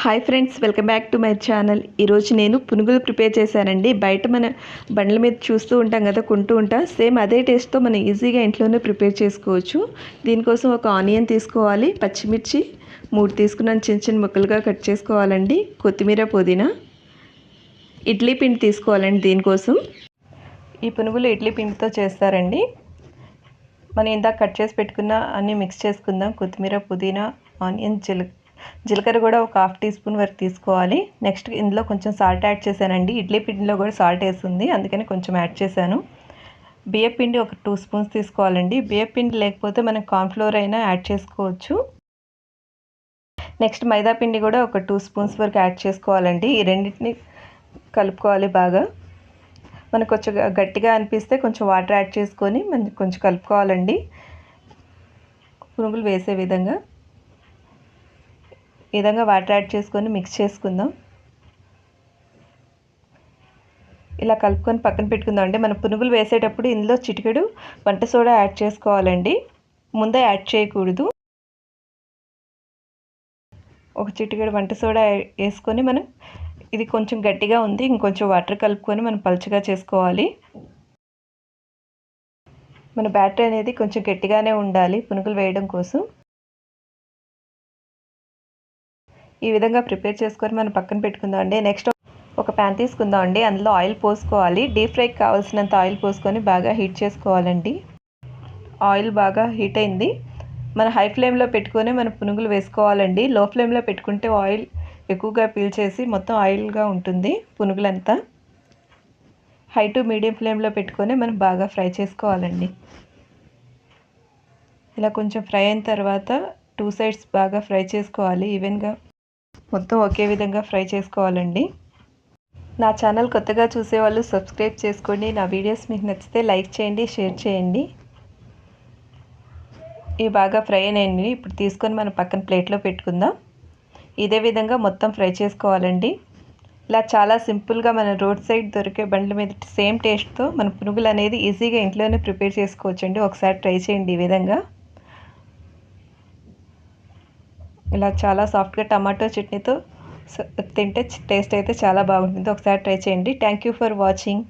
Hi friends welcome back to my channel. ఈరోజు నేను పునుగులు ప్రిపేర్ చేశానండి. బయట మన బండ్ల మీద చూస్తూ ఉంటాం కదా కొంటూ ఉంటాం. సేమ్ అదే టేస్ట్తో మనం ఈజీగా ఇంట్లోనే ప్రిపేర్ చేసుకోవచ్చు. దీనికోసం ఒక ఆనియన్ తీసుకోవాలి పచ్చిమిర్చి మూడు తీసుకున్నాను. చిన్న చిన్న ముక్కలుగా కట్ చేసుకోవాలండి. కొత్తిమీర పుదీనా ఇడ్లీ పిండి తీసుకోవాలండి దీనికోసం. ఈ పునుగులు ఇడ్లీ పిండితో చేస్తారండి. మనం ఇందాక కట్ చేసి పెట్టుకున్న అన్నీ మిక్స్ చేసుకుందాం. కొత్తిమీర పుదీనా ఆనియన్ జీల జీలకర్ర కూడా ఒక హాఫ్ టీ స్పూన్ వరకు తీసుకోవాలి. నెక్స్ట్ ఇందులో కొంచెం సాల్ట్ యాడ్ చేశానండి. ఇడ్లీ పిండిలో కూడా సాల్ట్ వేసింది అందుకని కొంచెం యాడ్ చేశాను. బియ్య పిండి ఒక టూ స్పూన్స్ తీసుకోవాలండి. బియ్య పిండి లేకపోతే మనం కార్న్ఫ్లోర్ అయినా యాడ్ చేసుకోవచ్చు. నెక్స్ట్ మైదా పిండి కూడా ఒక టూ స్పూన్స్ వరకు యాడ్ చేసుకోవాలండి. ఈ రెండింటిని కలుపుకోవాలి బాగా. మనకు కొంచెం గట్టిగా అనిపిస్తే కొంచెం వాటర్ యాడ్ చేసుకొని మనం కొంచెం కలుపుకోవాలండి. పునుగులు వేసే విధంగా. ఈ విధంగా వాటర్ యాడ్ చేసుకొని మిక్స్ చేసుకుందాం. ఇలా కలుపుకొని పక్కన పెట్టుకుందాం అండి. మనం పునుగులు వేసేటప్పుడు ఇందులో చిటికెడు వంట సోడా యాడ్ చేసుకోవాలండి. ముందే యాడ్ చేయకూడదు. ఒక చిటికెడు వంట సోడా వేసుకొని మనం ఇది కొంచెం గట్టిగా ఉంది ఇంకొంచెం వాటర్ కలుపుకొని మనం పలుచగా చేసుకోవాలి. మన బ్యాటరీ అనేది కొంచెం గట్టిగానే ఉండాలి పునుగులు వేయడం కోసం. ఈ విధంగా ప్రిపేర్ చేసుకొని మనం పక్కన పెట్టుకుందాం అండి. నెక్స్ట్ ఒక ప్యాన్ తీసుకుందాం అండి. అందులో ఆయిల్ పోసుకోవాలి. డీప్ ఫ్రైకి కావాల్సినంత ఆయిల్ పోసుకొని బాగా హీట్ చేసుకోవాలండి. ఆయిల్ బాగా హీట్ అయింది. మన హై ఫ్లేమ్లో పెట్టుకొని మన పునుగులు వేసుకోవాలండి. లో ఫ్లేమ్లో పెట్టుకుంటే ఆయిల్ ఎక్కువగా పీల్చేసి మొత్తం ఆయిల్గా ఉంటుంది పునుగులంతా. హై టు మీడియం ఫ్లేమ్లో పెట్టుకొని మనం బాగా ఫ్రై చేసుకోవాలండి. ఇలా కొంచెం ఫ్రై అయిన తర్వాత టూ సైడ్స్ బాగా ఫ్రై చేసుకోవాలి. ఈవెన్గా మొత్తం ఒకే విధంగా ఫ్రై చేసుకోవాలండి. నా ఛానల్ కొత్తగా చూసేవాళ్ళు సబ్స్క్రైబ్ చేసుకోండి. నా వీడియోస్ మీకు నచ్చితే లైక్ చేయండి షేర్ చేయండి. ఇవి బాగా ఫ్రై అయినాయండి. ఇప్పుడు తీసుకొని మనం పక్కన ప్లేట్లో పెట్టుకుందాం. ఇదే విధంగా మొత్తం ఫ్రై చేసుకోవాలండి. ఇలా చాలా సింపుల్గా మన రోడ్ సైడ్ దొరికే బండ్ల మీద సేమ్ టేస్ట్తో మన పునుగులు అనేది ఈజీగా ఇంట్లోనే ప్రిపేర్ చేసుకోవచ్చండి. ఒకసారి ట్రై చేయండి ఈ విధంగా. ఇలా చాలా సాఫ్ట్గా టమాటో చట్నీతో తింటే టేస్ట్ అయితే చాలా బాగుంటుంది. ఒకసారి ట్రై చేయండి. Thank you for watching.